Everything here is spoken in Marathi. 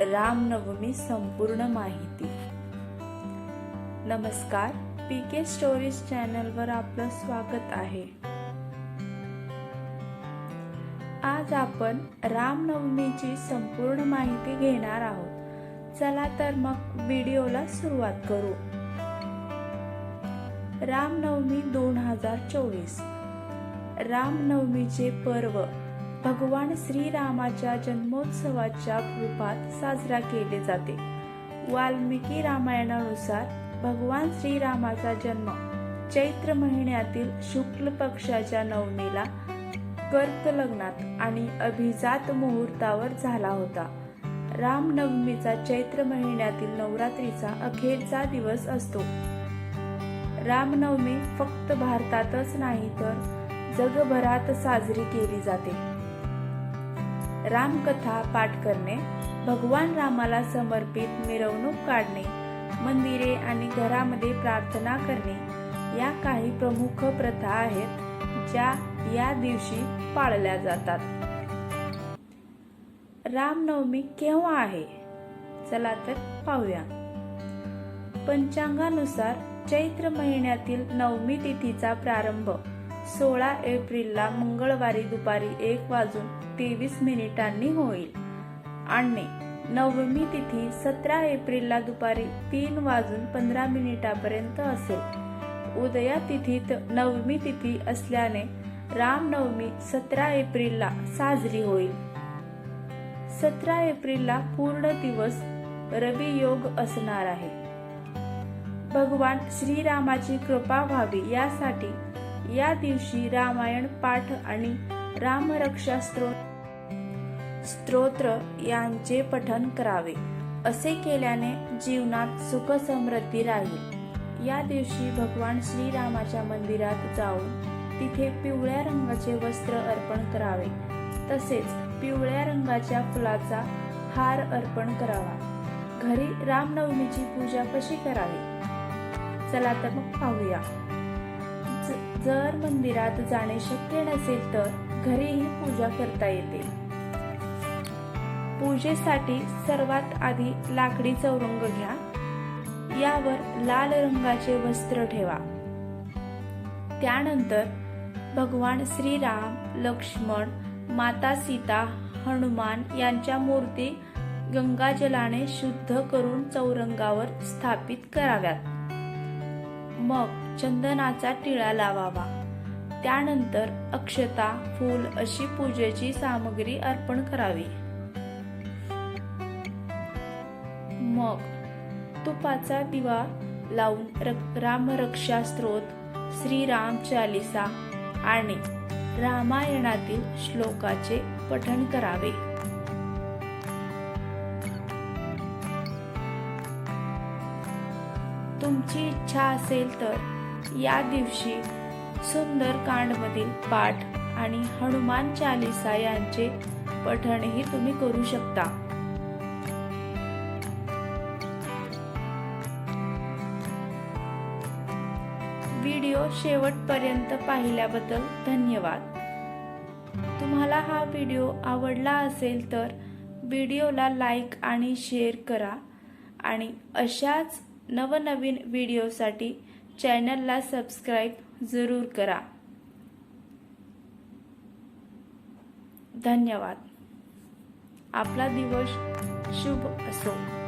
रामनवमी संपूर्ण माहिती. नमस्कार पी के स्टोरीज चॅनलवर आपलं स्वागत आहे. आज आपण रामनवमीची संपूर्ण माहिती घेणार आहोत. चला तर मग व्हिडिओला सुरुवात करू. रामनवमी दोन हजार चोवीस. रामनवमीचे पर्व. भगवान श्रीरामाच्या जन्मोत्सवाच्या रूपात साजरा केले जाते. वाल्मिकी रामायणानुसार भगवान श्रीरामाचा जन्म चैत्र महिन्यातील शुक्ल पक्षाच्या नवमीला कर्क लग्नात आणि अभिजात मुहूर्तावर झाला होता. रामनवमीचा चैत्र महिन्यातील नवरात्रीचा अखेरचा दिवस असतो. रामनवमी फक्त भारतातच नाही तर जगभरात साजरी केली जाते. रामकथा पाठ करणे भगवान रामाला समर्पित मिरवणूक काढणे मंदिरे आणि घरामध्ये प्रार्थना करणे या काही प्रमुख प्रथा आहेत ज्या या दिवशी पाळल्या जातात. रामनवमी केव्हा आहे? चला तर पाहूया. पंचांगानुसार चैत्र महिन्यातील नवमी तिथीचा प्रारंभ. सोळा एप्रिलला मंगळवारी दुपारी एक वाजून तेवीस मिनिटांनी होईल. आणि नवमी तिथी सतरा एप्रिलला दुपारी तीन वाजून पंधरा मिनिटापर्यंत असेल. उदया तिथीत नवमी तिथी असल्याने रामनवमी सतरा एप्रिलला साजरी होईल. सतरा एप्रिलला पूर्ण दिवस रवी योग असणार आहे. भगवान श्रीरामाची कृपा व्हावी यासाठी या दिवशी रामायण पाठ आणि रामरक्षा स्त्रोत स्तोत्र यांचे पठन करावे. असे केल्याने जीवनात सुख समृद्धी राहील. या दिवशी भगवान श्रीरामाच्या मंदिरात जाऊन तिथे पिवळ्या रंगाचे वस्त्र अर्पण करावे. तसेच पिवळ्या रंगाच्या फुलाचा हार अर्पण करावा. घरी रामनवमीची पूजा कशी करावी? चला तर मग पाहूया. जर मंदिरात जाणे शक्य नसेल तर घरीही पूजा करता येते. पूजेसाठी सर्वात आधी लाकडी चौरंग घ्या. यावर लाल रंगाचे वस्त्र ठेवा. त्यानंतर भगवान श्रीराम लक्ष्मण माता सीता हनुमान यांच्या मूर्ती गंगाजलाने शुद्ध करून चौरंगावर स्थापित कराव्यात. मग चंदनाचा टिळा लावावा. त्यानंतर अक्षता फूल अशी पूजेची सामग्री अर्पण करावी. मग तुपाचा दिवा लावून रामरक्षा स्त्रोत श्रीराम चालिसा आणि रामायणातील श्लोकाचे पठण करावे. तुमची इच्छा असेल तर या दिवशी सुंदरकांडमधील पाठ आणि हनुमान चालिसा यांचे पठणही तुम्ही करू शकता. व्हिडिओ शेवटपर्यंत पाहिल्याबद्दल धन्यवाद. तुम्हाला हा व्हिडिओ आवडला असेल तर व्हिडिओला लाईक आणि शेअर करा आणि अशाच नवनवीन व्हिडिओसाठी चॅनलला सबस्क्राईब जरूर करा. धन्यवाद. आपला दिवस शुभ असो.